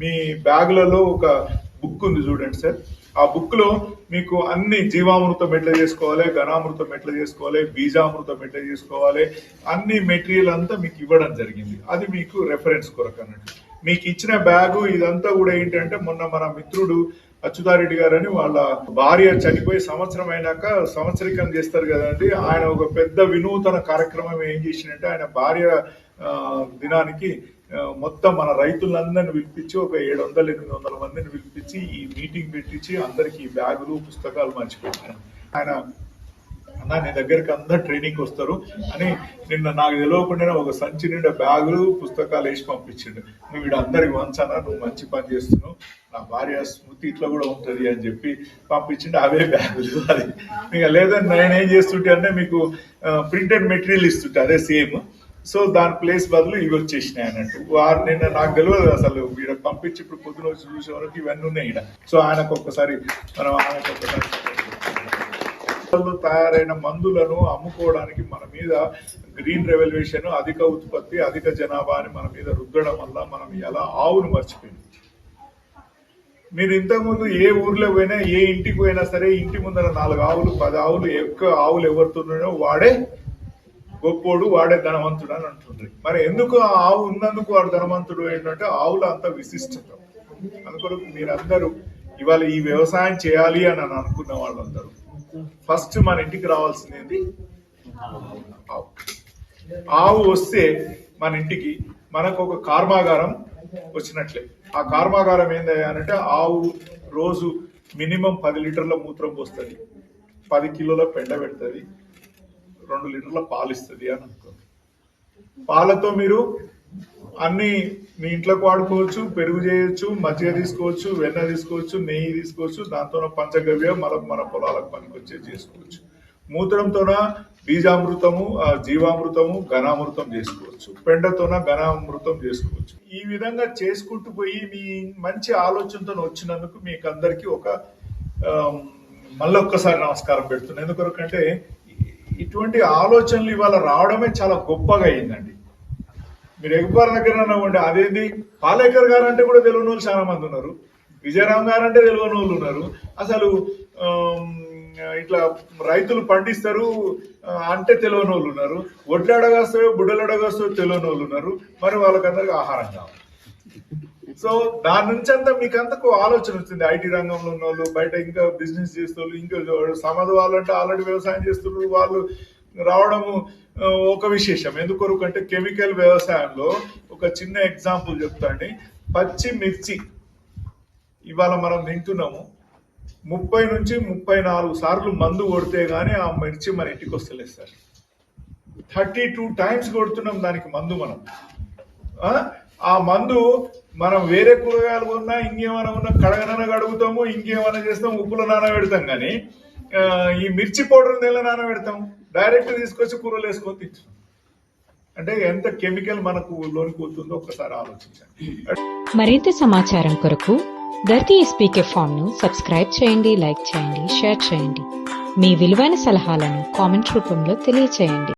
మీ బ్యాగులలో ఒక బుక్ ఉంది చూడండి సార్. ఆ బుక్లో మీకు అన్ని జీవామృతం ఎట్లా చేసుకోవాలి ఘనామృతం ఎట్లా చేసుకోవాలి బీజామృతం ఎట్లా చేసుకోవాలి అన్ని మెటీరియల్ అంతా మీకు ఇవ్వడం జరిగింది. అది మీకు రెఫరెన్స్ కొరకు అన్నట్టు. మీకు ఇచ్చిన బ్యాగు ఇదంతా కూడా ఏంటంటే మొన్న మన మిత్రుడు అచ్యుతారెడ్డి గారు అని వాళ్ళ భార్య చనిపోయి సంవత్సరం అయినాక సంవత్సరికం చేస్తారు కదండి. ఆయన ఒక పెద్ద వినూతన కార్యక్రమం ఏం చేసిందంటే ఆయన భార్య ఆ, దినానికి మొత్తం మన రైతులందరిని పిలిపించి ఒక ఏడు వందల ఎనిమిది వందల మందిని పిలిపించి ఈ మీటింగ్ పెట్టించి అందరికి బ్యాగులు పుస్తకాలు పంచిపెట్టాను ఆయన అన్న నీ దగ్గరికి అందరు ట్రైనింగ్ వస్తారు అని నిన్న నాకు తెలియకుండా ఒక సంచి నిండా బ్యాగులు పుస్తకాలు వేసి పంపించిండు. నువ్వు వీడందరికి వంచానా నువ్వు మంచి పని చేస్తున్నావు నా భార్య స్మృతి ఇట్లా కూడా ఉంటుంది అని చెప్పి పంపించిండు అవే బ్యాగులు అది. ఇక లేదని నేనేం చేస్తుంటే అంటే మీకు ప్రింటెడ్ మెటీరియల్ ఇస్తుంటే అదే సేమ్ సో దాని ప్లేస్ బదులు ఇవి వచ్చేసినాయి అన్నట్టు. వారు నిన్న నాకు తెలియదు అసలు వీడ పంపించి ఇప్పుడు పొద్దున వచ్చి చూసే వరకు ఇవన్నీ ఉన్నాయి ఈడ. సో ఆయనకు ఒక్కసారి మనం ఆయనకు ఒక్కసారి తయారైన మందులను అమ్ముకోవడానికి మన మీద గ్రీన్ రెవల్యూషన్ అధిక ఉత్పత్తి అధిక జనాభా అని మన మీద రుద్దడం వల్ల మనం ఎలా ఆవును మర్చిపోయింది మీరు ఇంతకుముందు ఏ ఊర్లో పోయినా ఏ ఇంటికి పోయినా సరే ఇంటి ముందర నాలుగు ఆవులు పది ఆవులు ఎక్కువ ఆవులు ఎవరుతున్నాయో వాడే గొప్పోడు వాడే ధనవంతుడు అని అంటుండ్రు. మరి ఎందుకు ఆ ఆవు ఉన్నందుకు వాడు ధనవంతుడు? ఏంటంటే ఆవుల అంత విశిష్టత. అందుకొరకు మీరందరూ ఇవాళ ఈ వ్యవసాయం చేయాలి అని అనుకున్న వాళ్ళందరూ. ఫస్ట్ మన ఇంటికి రావాల్సింది ఏంటి ఆవు. ఆవు వస్తే మన ఇంటికి మనకు ఒక కర్మాగారం వచ్చినట్లే. ఆ కర్మాగారం ఏందయ్యా అంటే ఆవు రోజు మినిమం పది లీటర్ల మూత్రం పోస్తుంది. పది కిలోల పెండ పెడుతుంది. రెండు లీటర్ల పాలు ఇస్తుంది అని అనుకో. పాలతో మీరు అన్ని మీ ఇంట్లోకి వాడుకోవచ్చు పెరుగు చేయొచ్చు మజ్జిగ తీసుకోవచ్చు వెన్న తీసుకోవచ్చు నెయ్యి తీసుకోవచ్చు దాంతో పంచగవ్య మన మన పొలాలకు పనికొచ్చే చేసుకోవచ్చు. మూత్రంతోన బీజామృతము జీవామృతము ఘనామృతం చేసుకోవచ్చు. పెండతోన ఘనామృతం చేసుకోవచ్చు. ఈ విధంగా చేసుకుంటూ పోయి మీ మంచి ఆలోచనతో వచ్చినందుకు మీకు అందరికీ ఒక మళ్ళీ మళ్ళొక్కసారి నమస్కారం పెడుతున్నాను ఎందుకంటే ఇటువంటి ఆలోచనలు ఇవాళ రావడమే చాలా గొప్పగా అయిందండి. మీరు ఎగుపాల దగ్గర ఉండే అదేంటి పాలేకర్ గారు అంటే కూడా తెలియని వాళ్ళు చాలా మంది ఉన్నారు. విజయరామ్ గారు అంటే తెలియని వాళ్ళు ఉన్నారు. అసలు ఇట్లా రైతులు పండిస్తారు అంటే తెలియని వాళ్ళు ఉన్నారు. వడ్లు అడగస్తాయో బుడ్డలు అడగస్తాయో తెలియని వాళ్ళు ఉన్నారు. మరి వాళ్ళకందరికి ఆహారం కావాలి. సో దాని నుంచి అంతా మీకు అంతకు ఆలోచన వచ్చింది. ఐటీ రంగంలో ఉన్న వాళ్ళు బయట ఇంకా బిజినెస్ చేసే వాళ్ళు ఇంకా సమాధ వాళ్ళు అంటే ఆల్రెడీ వ్యవసాయం చేస్తున్నారు వాళ్ళు రావడము ఒక విశేషం. ఎందుకొరకు అంటే కెమికల్ వ్యవసాయంలో ఒక చిన్న ఎగ్జాంపుల్ చెప్తాండి పచ్చి మిర్చి ఇవాళ మనం తింటున్నాము. ముప్పై నుంచి ముప్పై నాలుగు సార్లు మందు కొడితే గానీ ఆ మిర్చి మన ఇంటికి వస్తలేదు సార్. థర్టీ టూ టైమ్స్ కొడుతున్నాం దానికి మందు మనం. ఆ? మందు మనం వేరే కూరగాయలు ఉన్నా ఇంకేమైనా ఉన్నా కడగనన కడుగుతాము ఇంకేమైనా చేస్తాం ఉప్పులో నానబెడతాం కానీ ఈ మిర్చి పౌడర్ నెల నానబెడతాం? డైరెక్ట్ తీసుకొచ్చి కూరలు వేసుకొని తింటున్నాం. అంటే ఎంత కెమికల్ మనకు లోనికి పోతుందో ఒకసారి ఆలోచించండి. మరింత సమాచారం కొరకు ధర్తి ఎస్పీకే ఫామ్ను సబ్స్క్రైబ్ చేయండి లైక్ చేయండి షేర్ చేయండి. మీ విలువైన సలహాలను కామెంట్ రూపంలో తెలియచేయండి.